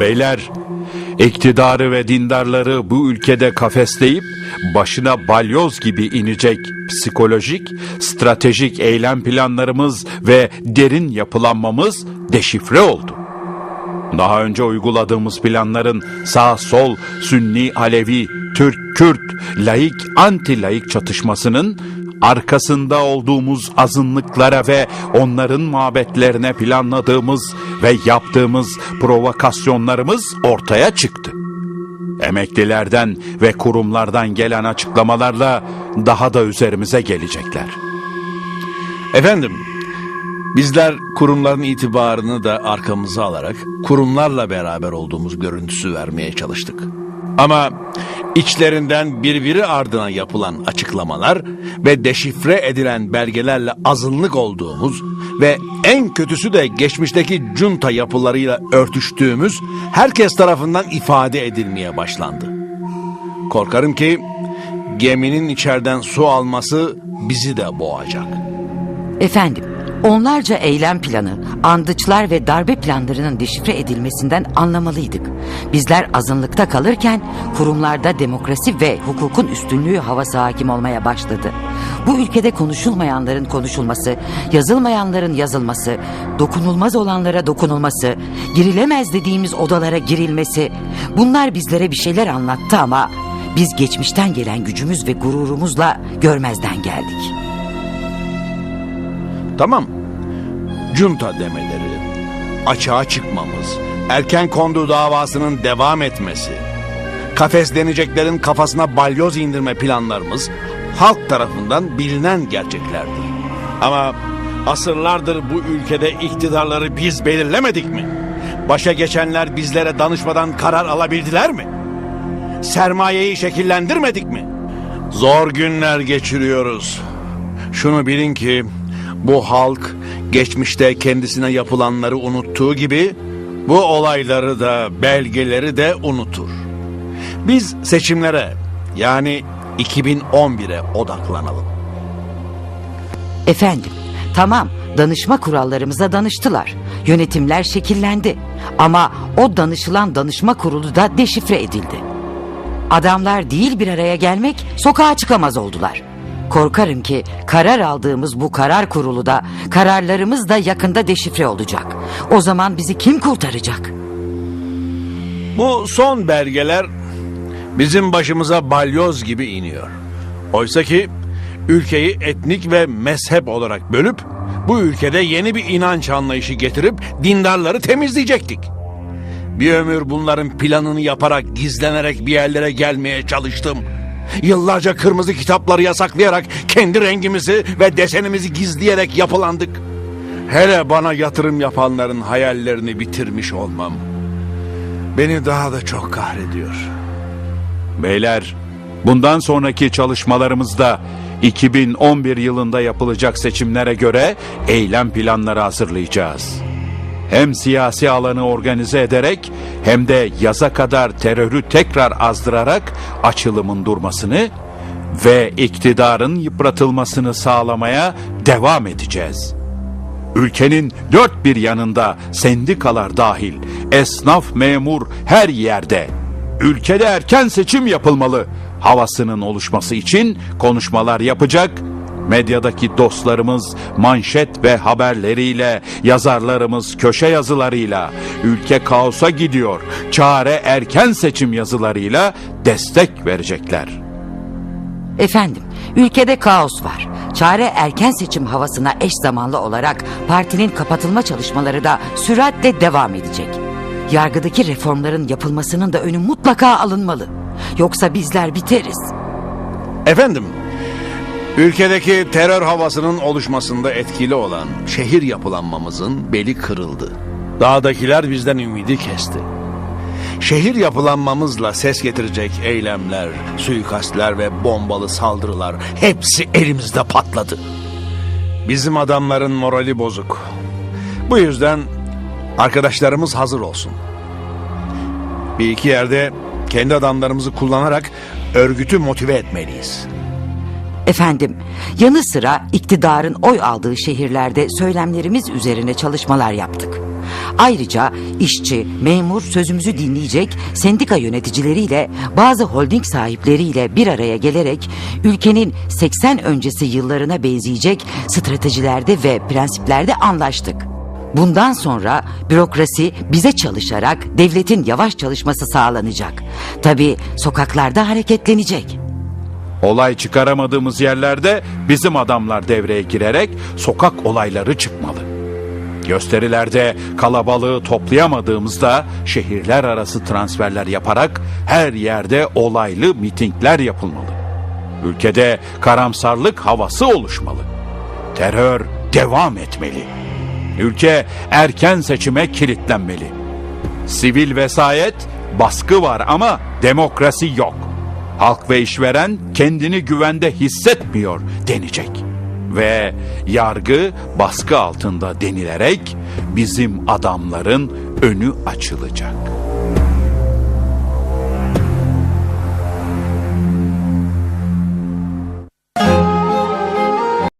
Beyler, iktidarı ve dindarları bu ülkede kafesleyip başına balyoz gibi inecek psikolojik, stratejik eylem planlarımız ve derin yapılanmamız deşifre oldu. Daha önce uyguladığımız planların sağ sol, Sünni, Alevi, Türk, Kürt, laik, anti laik çatışmasının arkasında olduğumuz azınlıklara ve onların mabetlerine planladığımız ve yaptığımız provokasyonlarımız ortaya çıktı. Emeklilerden ve kurumlardan gelen açıklamalarla daha da üzerimize gelecekler. Efendim, bizler kurumların itibarını da arkamıza alarak kurumlarla beraber olduğumuz görüntüsü vermeye çalıştık. Ama içlerinden birbiri ardına yapılan açıklamalar ve deşifre edilen belgelerle azınlık olduğumuz ve en kötüsü de geçmişteki junta yapılarıyla örtüştüğümüz herkes tarafından ifade edilmeye başlandı. Korkarım ki geminin içeriden su alması bizi de boğacak. Efendim, onlarca eylem planı, andıçlar ve darbe planlarının deşifre edilmesinden anlamalıydık. Bizler azınlıkta kalırken kurumlarda demokrasi ve hukukun üstünlüğü havası hakim olmaya başladı. Bu ülkede konuşulmayanların konuşulması, yazılmayanların yazılması, dokunulmaz olanlara dokunulması, girilemez dediğimiz odalara girilmesi bunlar bizlere bir şeyler anlattı ama biz geçmişten gelen gücümüz ve gururumuzla görmezden geldik. Tamam. Junta demeleri, açığa çıkmamız, erken kondu davasının devam etmesi, kafesleneceklerin kafasına balyoz indirme planlarımız halk tarafından bilinen gerçeklerdir. Ama asırlardır bu ülkede iktidarları biz belirlemedik mi? Başa geçenler bizlere danışmadan karar alabildiler mi? Sermayeyi şekillendirmedik mi? Zor günler geçiriyoruz. Şunu bilin ki bu halk geçmişte kendisine yapılanları unuttuğu gibi bu olayları da belgeleri de unutur. Biz seçimlere yani 2011'e odaklanalım. Efendim, tamam danışma kurallarımıza danıştılar. Yönetimler şekillendi. Ama o danışılan danışma kurulu da deşifre edildi. Adamlar değil bir araya gelmek sokağa çıkamaz oldular. Korkarım ki karar aldığımız bu karar kurulu da kararlarımız da yakında deşifre olacak. O zaman bizi kim kurtaracak? Bu son belgeler bizim başımıza balyoz gibi iniyor. Oysa ki ülkeyi etnik ve mezhep olarak bölüp bu ülkede yeni bir inanç anlayışı getirip dindarları temizleyecektik. Bir ömür bunların planını yaparak gizlenerek bir yerlere gelmeye çalıştım. Yıllarca kırmızı kitapları yasaklayarak kendi rengimizi ve desenimizi gizleyerek yapılandık. Hele bana yatırım yapanların hayallerini bitirmiş olmam. Beni daha da çok kahrediyor. Beyler, bundan sonraki çalışmalarımızda 2011 yılında yapılacak seçimlere göre eylem planları hazırlayacağız. Hem siyasi alanı organize ederek hem de yaza kadar terörü tekrar azdırarak açılımın durmasını ve iktidarın yıpratılmasını sağlamaya devam edeceğiz. Ülkenin dört bir yanında sendikalar dahil, esnaf memur her yerde. Ülkede erken seçim yapılmalı havasının oluşması için konuşmalar yapacak, medyadaki dostlarımız manşet ve haberleriyle, yazarlarımız köşe yazılarıyla, ülke kaosa gidiyor, çare erken seçim yazılarıyla destek verecekler. Efendim, ülkede kaos var. Çare erken seçim havasına eş zamanlı olarak partinin kapatılma çalışmaları da süratle devam edecek. Yargıdaki reformların yapılmasının da önü mutlaka alınmalı. Yoksa bizler biteriz. Efendim, ülkedeki terör havasının oluşmasında etkili olan şehir yapılanmamızın beli kırıldı. Dağdakiler bizden ümidi kesti. Şehir yapılanmamızla ses getirecek eylemler, suikastler ve bombalı saldırılar hepsi elimizde patladı. Bizim adamların morali bozuk. Bu yüzden arkadaşlarımız hazır olsun. Bir iki yerde kendi adamlarımızı kullanarak örgütü motive etmeliyiz. Efendim, yanı sıra iktidarın oy aldığı şehirlerde söylemlerimiz üzerine çalışmalar yaptık. Ayrıca işçi, memur sözümüzü dinleyecek sendika yöneticileriyle bazı holding sahipleriyle bir araya gelerek ülkenin 80 öncesi yıllarına benzeyecek stratejilerde ve prensiplerde anlaştık. Bundan sonra bürokrasi bize çalışarak devletin yavaş çalışması sağlanacak. Tabii sokaklarda hareketlenecek. Olay çıkaramadığımız yerlerde bizim adamlar devreye girerek sokak olayları çıkmalı. Gösterilerde kalabalığı toplayamadığımızda şehirler arası transferler yaparak her yerde olaylı mitingler yapılmalı. Ülkede karamsarlık havası oluşmalı. Terör devam etmeli. Ülke erken seçime kilitlenmeli. Sivil vesayet baskı var ama demokrasi yok. Halk ve işveren kendini güvende hissetmiyor denecek. Ve yargı baskı altında denilerek bizim adamların önü açılacak.